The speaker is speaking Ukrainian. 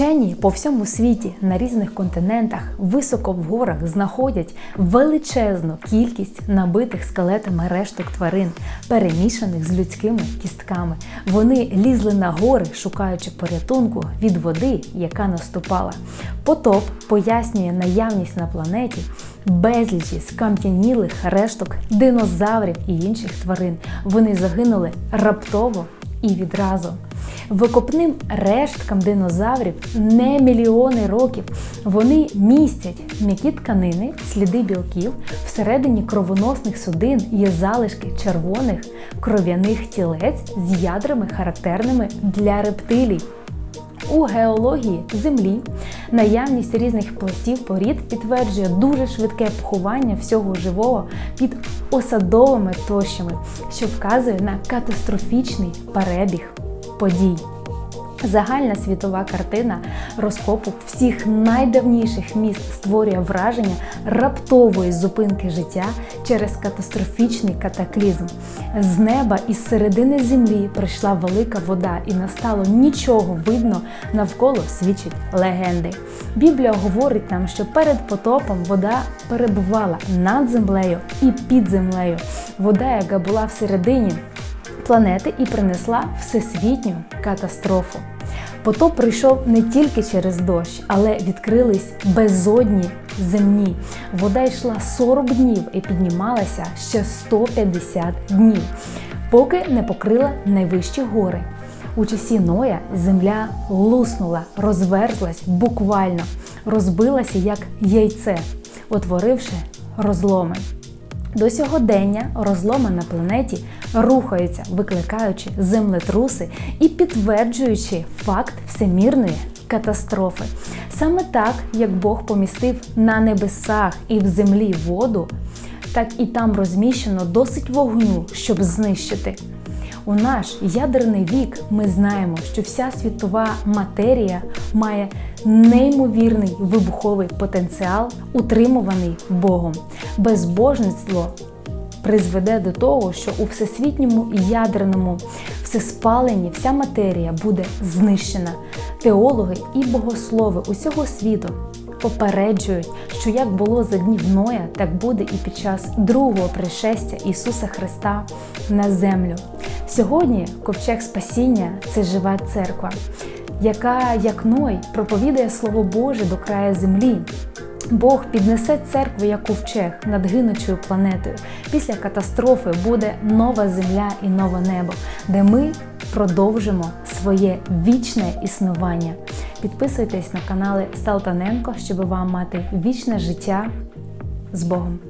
Вчені по всьому світі на різних континентах високо в горах знаходять величезну кількість набитих скелетами решток тварин, перемішаних з людськими кістками. Вони лізли на гори, шукаючи порятунку від води, яка наступала. Потоп пояснює наявність на планеті безлічі скам'янілих решток динозаврів і інших тварин. Вони загинули раптово і відразу. Викопним решткам динозаврів не мільйони років. Вони містять м'які тканини, сліди білків, всередині кровоносних судин є залишки червоних кров'яних тілець з ядрами, характерними для рептилій. У геології землі наявність різних пластів порід підтверджує дуже швидке поховання всього живого під осадовими тощами, що вказує на катастрофічний перебіг подій. Загальна світова картина розкопу всіх найдавніших міст створює враження раптової зупинки життя через катастрофічний катаклізм. З неба із середини землі прийшла велика вода, і не стало нічого видно навколо свідчить легенди. Біблія говорить нам, що перед потопом вода перебувала над землею і під землею. Вода, яка була всередині планети і принесла всесвітню катастрофу. Потоп прийшов не тільки через дощ, але відкрились безодні земні. Вода йшла 40 днів і піднімалася ще 150 днів, поки не покрила найвищі гори. У часі Ноя земля луснула, розверзлась буквально, розбилася як яйце, утворивши розломи. До сьогодення розломи на планеті рухаються, викликаючи землетруси і підтверджуючи факт всемірної катастрофи. Саме так, як Бог помістив на небесах і в землі воду, так і там розміщено досить вогню, щоб знищити. У наш ядерний вік ми знаємо, що вся світова матерія має неймовірний вибуховий потенціал, утримуваний Богом. Безбожництво призведе до того, що у всесвітньому ядерному всеспаленні вся матерія буде знищена. Теологи і богослови усього світу попереджують, що як було за днів Ноя, так буде і під час другого пришестя Ісуса Христа на землю. Сьогодні ковчег спасіння це жива церква, яка, як Ной, проповідає Слово Боже до краю землі. Бог піднесе церкву як ковчег над гинучою планетою. Після катастрофи буде нова земля і нове небо, де ми продовжимо своє вічне існування. Підписуйтесь на канали Салтаненко, щоб вам мати вічне життя з Богом.